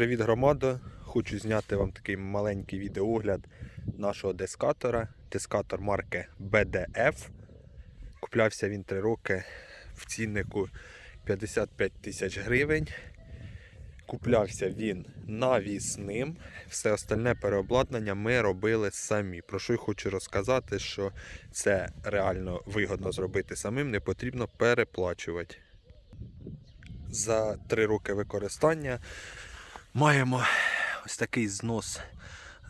Привіт, громада! Хочу зняти вам такий маленький відеогляд нашого дискатора. Дискатор марки BDF. Куплявся він 3 роки в ціннику 55 тисяч гривень. Куплявся він навісним. Все остальне переобладнання ми робили самі. Про що й хочу розказати, що це реально вигодно зробити самим, не потрібно переплачувати. За 3 роки використання Маємо ось такий знос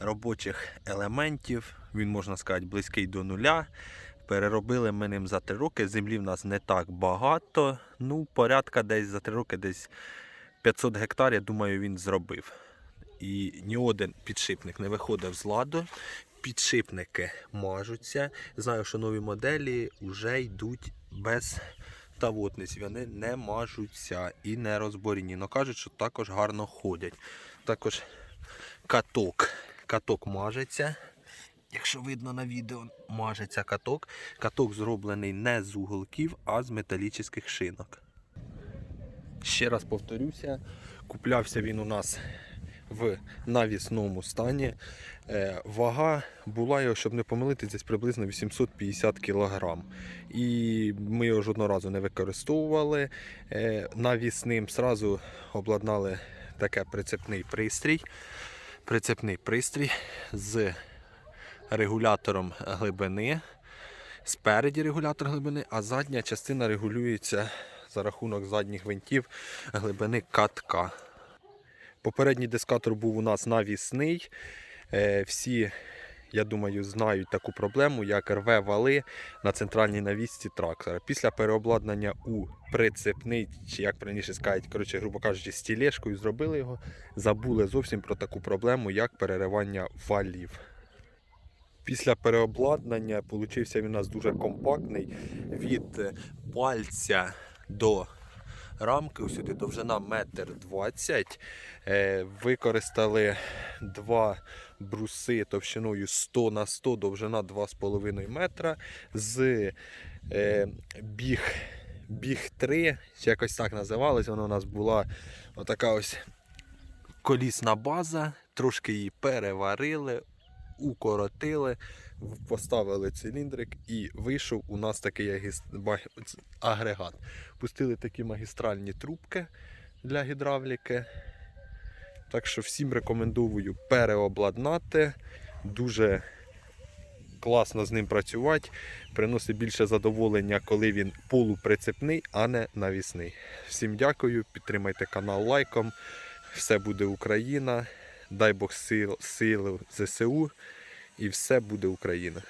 робочих елементів. Він, можна сказати, близький до нуля. Переробили ми ним за 3 роки. Землі в нас не так багато. Ну, порядка десь за 3 роки, десь 500 гектар, я думаю, він зробив. І ні один підшипник не виходив з ладу. Підшипники мажуться. Знаю, що нові моделі вже йдуть без тавотниць. Вони не мажуться і не розборені. але кажуть, що також гарно ходять. Також каток. Каток мажеться. Якщо видно на відео, мажеться каток. Каток зроблений не з уголків, а з металічних шинок. Ще раз повторюся, куплявся він у нас в навісному стані. Е, Вага була його, щоб не помилитись, десь приблизно 850 кг. І ми його жодного разу не використовували. Е, Навісним сразу обладнали таке прицепний пристрій. Прицепний пристрій з регулятором глибини. Спереді регулятор глибини, а задня частина регулюється за рахунок задніх винтів глибини катка. Попередній дискатор був у нас навісний. Е, Всі, я думаю, знають таку проблему, як рве вали на центральній навісці трактора. Після переобладнання у прицепний, чи як раніше сказати, коротше, грубо кажучи, з тілешкою зробили його, забули зовсім про таку проблему, як переривання валів. Після переобладнання получився він у нас дуже компактний від е, пальця до рамки. Сюди довжина метр двадцять. Е, Використали два бруси товщиною 100 на 100, довжина 2,5 метра. З е, біг, біг 3, чи якось так називалось, воно у нас була отака ось колісна база, трошки її переварили, укоротили, поставили циліндрик і вийшов у нас такий агрегат. Пустили такі магістральні трубки для гідравліки. Так що всім рекомендую переобладнати. Дуже класно з ним працювати. Приносить більше задоволення, коли він полуприцепний, а не навісний. Всім дякую, підтримайте канал лайком. Все буде Україна. Дай Бог сил, сил ЗСУ і все буде Україна.